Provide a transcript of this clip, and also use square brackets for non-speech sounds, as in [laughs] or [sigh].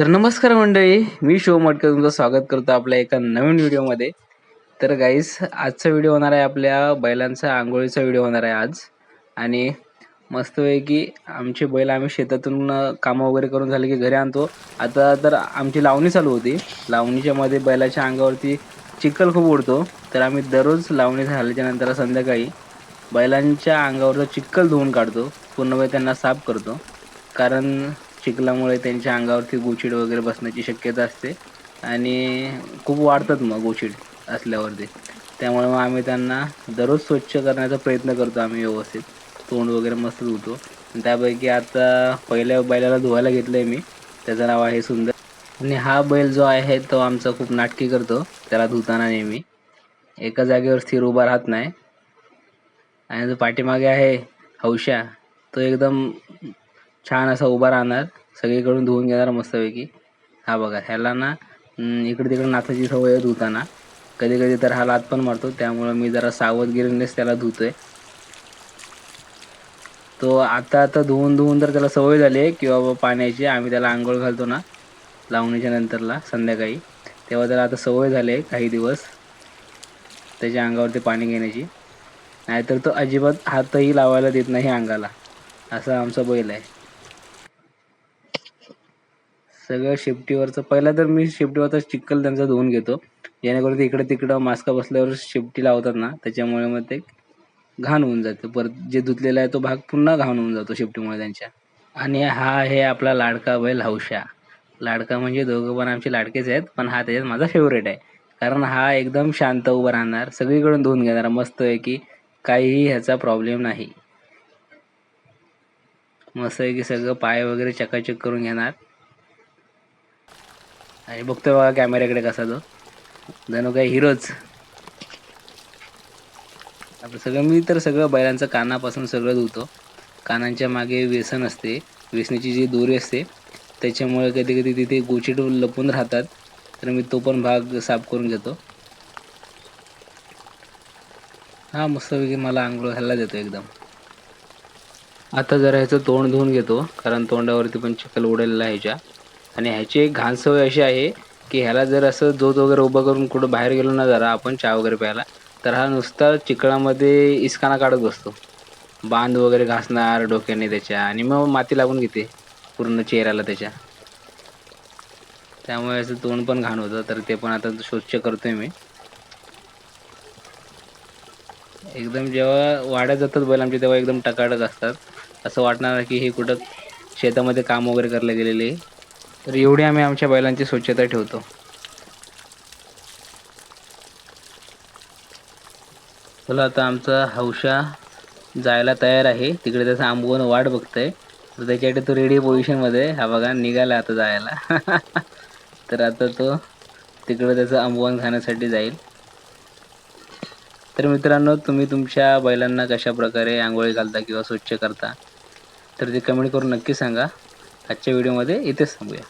तर नमस्कार मंडळी मी शिव मटकर तुमचं स्वागत करतो आपल्या एका नवीन व्हिडिओमध्ये. तर गाईस आजचा व्हिडिओ होणार आहे आपल्या बैलांचा आंघोळीचा व्हिडिओ होणार आहे आज. आणि मस्तपैकी आमचे बैल आम्ही शेतातून कामं वगैरे करून झाले की घरी आणतो. आता तर आमची लावणी चालू होती. लावणीच्या मध्ये बैलाच्या अंगावरती चिखल खूप उडतो. तर आम्ही दररोज लावणी झाल्याच्यानंतर संध्याकाळी बैलांच्या अंगावरचा चिखल धुवून काढतो. पूर्णपणे त्यांना साफ करतो. कारण चिखलामुळे त्यांच्या अंगावरती गोचिड वगैरे बसण्याची शक्यता असते. आणि खूप वाढतात मग गोचिड असल्यावरती. त्यामुळे मग आम्ही त्यांना दररोज स्वच्छ करण्याचा प्रयत्न करतो आम्ही व्यवस्थित. तोंड वगैरे मस्त धुतो. आणि त्यापैकी आता पहिल्या बैलाला धुवायला घेतलं आहे मी. त्याचं नाव आहे सुंदर. आणि हा बैल जो आहे तो आमचा खूप नाटकी करतो. त्याला धुताना नेहमी. एका जागेवर स्थिर उभा राहत नाही. आणि जो पाठीमागे आहे हौशा तो एकदम छान असा उभा राहणार. सगळीकडून धुवून घेणार मस्तपैकी. हा बघा ह्याला ना इकडे तिकडे नाचाची सवय आहे धुताना. कधी कधी तर हा लात पण मारतो त्यामुळं मी जरा सावधगिरीनेच त्याला धुतोय. तो आता आता धुवून धुवून तर त्याला सवय झाली आहे किंवा बाबा पाण्याची आम्ही त्याला आंघोळ घालतो ना लावणीच्या नंतरला संध्याकाळी. तेव्हा त्याला आता सवय झाली आहे काही दिवस त्याच्या अंगावरती पाणी घेण्याची. नाहीतर तो अजिबात हातही लावायला देत नाही अंगाला. असा आमचा बैल आहे. सगळं शेपटीवरचं पहिला तर मी शेपटीवरचा चिक्कल त्यांचा धुवून घेतो. जेणेकरून ते इकडं तिकडं मास्का बसल्यावर शेपटी लावतात ना त्याच्यामुळे मग ते घाण होऊन जाते. परत जे धुतलेला आहे तो भाग पुन्हा घाण होऊन जातो शेपटीमुळे त्यांच्या. आणि हा आहे आपला लाडका बैल हौशा लाडका म्हणजे दोघं पण आमचे लाडकेच आहेत पण हा त्याच्यात माझा फेवरेट आहे. कारण हा एकदम शांत उभा राहणार सगळीकडून धुवून घेणार. मस्त आहे की काहीही ह्याचा प्रॉब्लेम नाही. मस्त आहे की सगळं पाय वगैरे चकाचक करून घेणार. आणि बघतोय बघा कॅमेऱ्याकडे कसा तो. जणू काय हिरोच. आपलं सगळं मी तर सगळं बैलांचं कानापासून सगळं धुतो. कानांच्या मागे व्यसन असते. व्यसनाची जी दोरी असते त्याच्यामुळे कधी कधी तिथे गोचिड लपून राहतात. तर मी तो पण भाग साफ करून घेतो. हा मस्तपैकी मला आंघोळ घालला देतो एकदम. आता जरा ह्याचं तोंड धुवून घेतो. कारण तोंडावरती पण चिखल उडलेला आहे ह्याच्या. आणि ह्याची एक घाण सवय अशी आहे की ह्याला जर असं जोत वगैरे उभं करून कुठं बाहेर गेलो ना जरा आपण चहा वगैरे प्यायला तर हा नुसता चिखळामध्ये इसकाना काढत बसतो. बांध वगैरे घासणार डोक्याने त्याच्या आणि मग माती लागून घेते पूर्ण चेहऱ्याला त्याच्या. त्यामुळे असं तोंड पण घाण होतं तर ते पण आता स्वच्छ करतोय मी. एकदम जेव्हा वाढत जातात बैल आमचे तेव्हा एकदम टकाटक असतात. असं वाटणार की हे कुठं शेतामध्ये काम वगैरे करायला गेलेले. आहे. तर एवढी आम्ही आमच्या बैलांची स्वच्छता ठेवतो. चला आता आमचा हौशा जायला तयार आहे. तिकडे त्याचा आंबवून वाट बघतंय. तर त्याच्यासाठी तो रेडी पोझिशनमध्ये आहे. हा बघा निघाला आता जायला. [laughs] तर आता तो तिकडे त्याचं आंबवण खाण्यासाठी जाईल. तर मित्रांनो तुम्ही तुमच्या बैलांना कशा प्रकारे आंघोळी घालता किंवा स्वच्छ करता तर ते कमेंट करून नक्की सांगा. आजच्या व्हिडिओमध्ये इथेच थांबूया.